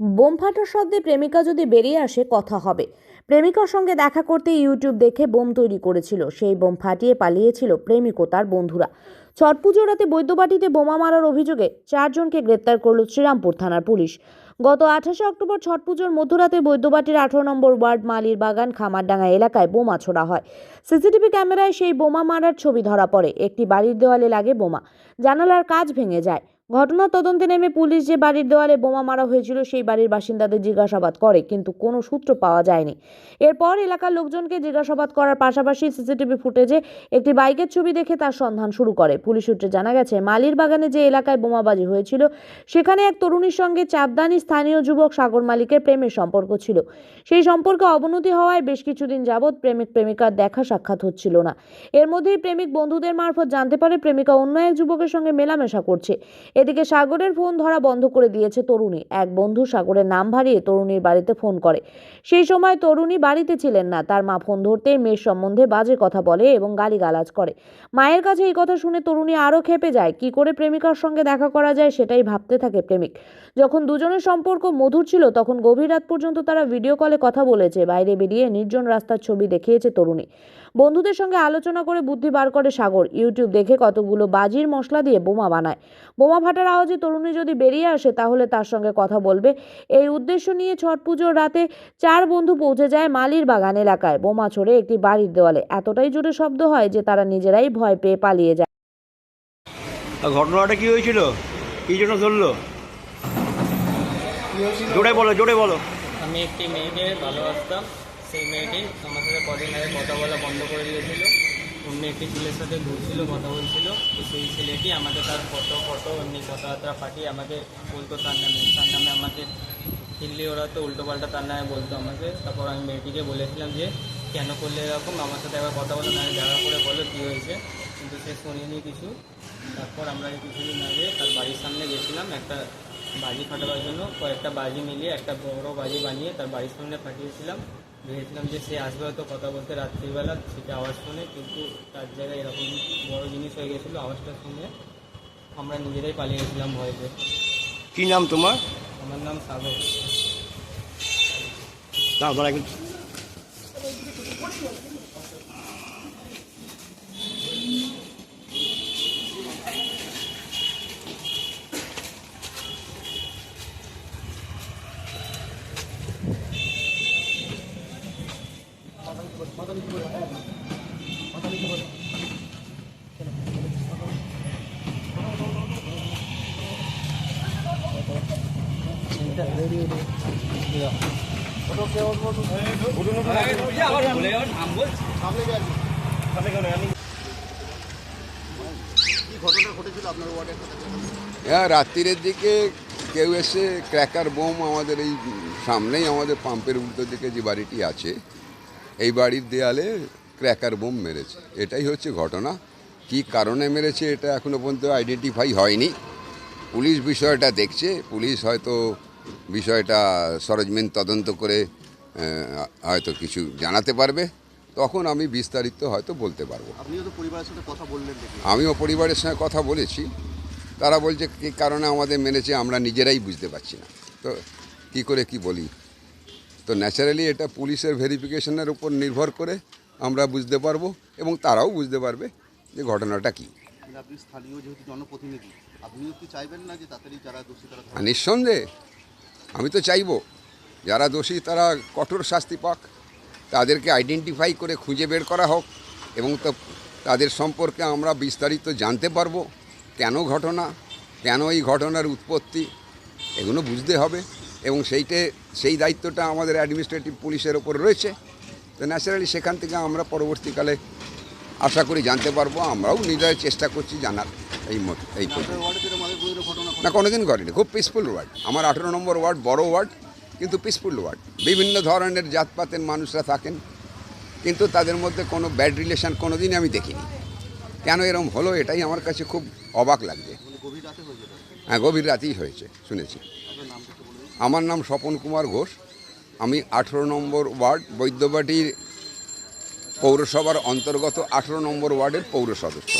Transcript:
Bomb ফাটার শব্দে প্রেমিকা যদি বেরিয়ে আসে, কথা হবে। প্রেমিকার সঙ্গে দেখা করতে ইউটিউব দেখে বোম তৈরি করেছিল। সেই বোম ফাটিয়ে পালিয়েছিল প্রেমিক ও তার বন্ধুরা। ছট পুজো রাতে বৈদ্যবাটিতে বোমা মারার অভিযোগে চারজনকে গ্রেপ্তার করল শ্রীরামপুর থানার পুলিশ। গত আঠাশে অক্টোবর ছট পুজোর মধ্যরাতে বৈদ্যবাটির আঠারো নম্বর ওয়ার্ড মালির বাগান খামারডাঙ্গা এলাকায় বোমা ছোড়া হয়। সিসিটিভি ক্যামেরায় সেই বোমা মারার ছবি ধরা পড়ে। একটি বাড়ির দেওয়ালে লাগে বোমা। জানালার কাজ ভেঙে যায়। ঘটনার তদন্তে নেমে পুলিশ যে বাড়ির দেওয়ালে বোমা মারা হয়েছিল, সেই বাড়ির বাসিন্দাদের জিজ্ঞাসাবাদ করে, কিন্তু কোনো সূত্র পাওয়া যায়নি। এরপর এলাকার লোকজনকে জিজ্ঞাসাবাদ করার পাশাপাশি সিসিটিভি ফুটেজে একটি বাইকের ছবি দেখে তার সন্ধান শুরু করে। পুলিশ সূত্রে জানা গেছে মালির বাগানে যে এলাকায় বোমাবাজি হয়েছিল, সেখানে এক তরুণীর সঙ্গে চাপদানি স্থানীয় যুবক সাগর মালিকের প্রেমের সম্পর্ক ছিল। সেই সম্পর্কে অবনতি হওয়ায় বেশ কিছুদিন যাবৎ প্রেমিক প্রেমিকার দেখা সাক্ষাৎ হচ্ছিল না। এর মধ্যেই প্রেমিক বন্ধুদের মারফত জানতে পারে, প্রেমিকা অন্য এক যুবকের সঙ্গে মেলামেশা করছে। এদিকে সাগরের ফোন ধরা বন্ধ করে দিয়েছে তরুণী। এক বন্ধু সাগরের নাম ভারিয়ে তরুণীর বাড়িতে ফোন করে। সেই সময় তরুণী বাড়িতে ছিলেন না। তার মা ফোন ধরতেই মেয়ের সম্বন্ধে বাজে কথা বলে এবং গালিগালাজ করে। মায়ের কাছে এই কথা শুনে তরুণী আরও খেপে যায়। কি করে প্রেমিকার সঙ্গে দেখা করা যায় সেটাই ভাবতে থাকে প্রেমিক। যখন দুজনের সম্পর্ক মধুর ছিল, তখন গভীর রাত পর্যন্ত তারা ভিডিও কলে কথা বলেছে। বাইরে বেরিয়ে নির্জন রাস্তার ছবি দেখিয়েছে তরুণী। বন্ধুদের সঙ্গে আলোচনা করে বুদ্ধি বার করে সাগর। ইউটিউব দেখে কতগুলো বাজির মশলা দিয়ে বোমা বানায়। বোমা ফাটার আওয়াজে তরুণী যদি বেরিয়ে আসে তাহলে তার সঙ্গে কথা বলবে। এই উদ্দেশ্য নিয়ে ছট পুজোর রাতে চার বন্ধু পৌঁছে যায় মালির বাগান এলাকায়। বোমা ছড়ে একটি বাড়ির দেওয়ালে। এতটাই জোরে শব্দ হয় যে তারা নিজেরাই ভয় পেয়ে পালিয়ে যায়। ঘটনাটা কি হয়েছিল? কি জন্য ধরলো? জোরে বলো জোরে বলো। আমি একটি মেয়েকে ভালোবাসতাম। সেই মেয়েটি আমার সাথে কদিন আগে কথা বলা বন্ধ করে দিয়েছিল। অন্য একটি ছেলের সাথে ঘুরছিল, কথা বলছিল। সেই ছেলেটি আমাকে তার ফটো ফটো এমনি কথাবার্তা পাঠিয়ে আমাকে বলতো তার নামে তার নামে আমাকে দিল্লি ওরা তো উল্টোপাল্টা তার নামে বলতো আমাকে। তারপর আমি মেয়েটিকে বলেছিলাম যে, কেন করলে এরকম? আমার সাথে একবার কথা বলো, নাহলে দেখা করে বলো কী হয়েছে। কিন্তু সে শোনেনি কিছু। তারপর আমরা কিছুদিন আগে তার বাড়ির সামনে গেছিলাম, একটা বাজি ফাটাবার জন্য কয়েকটা বাজি মিলিয়ে একটা বড় বাজি বানিয়ে তার বাড়ির সামনে পাঠিয়েছিলাম। ভেবেছিলাম যে সে আসবে হয়তো কথা বলতে রাত্রিবেলা সেটা আওয়াজ শুনে কিন্তু তার জায়গায় এরকম বড় জিনিস হয়ে গেছিল আওয়াজটা শুনে আমরা নিজেরাই পালিয়ে গেছিলাম ভয়তে কি নাম তোমার? আমার নাম সাগর। না হ্যাঁ রাত্রিরের দিকে কেউ এসে ক্র্যাকার বোম আমাদের এই সামনেই আমাদের পাম্পের উল্টো দিকে যে বাড়িটি আছে, এই বাড়ির দেয়ালে ক্র্যাকার বোম মেরেছে। এটাই হচ্ছে ঘটনা। কি কারণে মেরেছে এটা এখনও পর্যন্ত আইডেন্টিফাই হয়নি। পুলিশ বিষয়টা দেখছে। পুলিশ হয়তো বিষয়টা সরজমিন তদন্ত করে হয়তো কিছু জানাতে পারবে। তখন আমি বিস্তারিত হয়তো বলতে পারব। আপনিও তো পরিবারের সাথে কথা বললেন দেখি আমিও পরিবারের সঙ্গে কথা বলেছি। তারা বলছে কী কারণে আমাদের মেনেছে আমরা নিজেরাই বুঝতে পারছি না? তো কি করে কি বলি? তো ন্যাচারালি এটা পুলিশের ভেরিফিকেশনের উপর নির্ভর করে আমরা বুঝতে পারব এবং তারাও বুঝতে পারবে যে ঘটনাটা কী। আপনি স্থানীয় যেহেতু জনপ্রতিনিধি আপনিও কি চাইবেন না যে তাড়াতাড়ি যারা দোষী তারা নিঃসন্দেহে আমি তো চাইব, যারা দোষী তারা কঠোর শাস্তি পাক, তাদেরকে আইডেন্টিফাই করে খুঁজে বের করা হোক এবং তো, তাদের সম্পর্কে আমরা বিস্তারিত জানতে পারব, কেন ঘটনা, কেন এই ঘটনার উৎপত্তি, এগুলো বুঝতে হবে এবং সেইটে, সেই দায়িত্বটা আমাদের অ্যাডমিনিস্ট্রেটিভ পুলিশের ওপর রয়েছে। তো ন্যাচারালি সেখান থেকে আমরা পরবর্তীকালে আশা করি জানতে পারব, আমরাও নিজেরাই চেষ্টা করছি জানার এই মত, এই পর্যন্ত। না, কোনোদিন করেনি। খুব পিসফুল ওয়ার্ড আমার আঠেরো নম্বর ওয়ার্ড বড় ওয়ার্ড কিন্তু পিসফুল ওয়ার্ড বিভিন্ন ধরনের জাতপাতের মানুষরা থাকেন, কিন্তু তাদের মধ্যে কোনো ব্যাড রিলেশন কোনো দিনই আমি দেখিনি। কেন এরম হলো এটাই আমার কাছে খুব অবাক লাগছে। হয়ে, গভীর রাতেই হয়েছে, শুনেছি। আমার নাম স্বপন কুমার ঘোষ। আমি আঠেরো নম্বর ওয়ার্ড বৈদ্যবাটির পৌরসভার অন্তর্গত আঠেরো নম্বর ওয়ার্ডের পৌর সদস্য।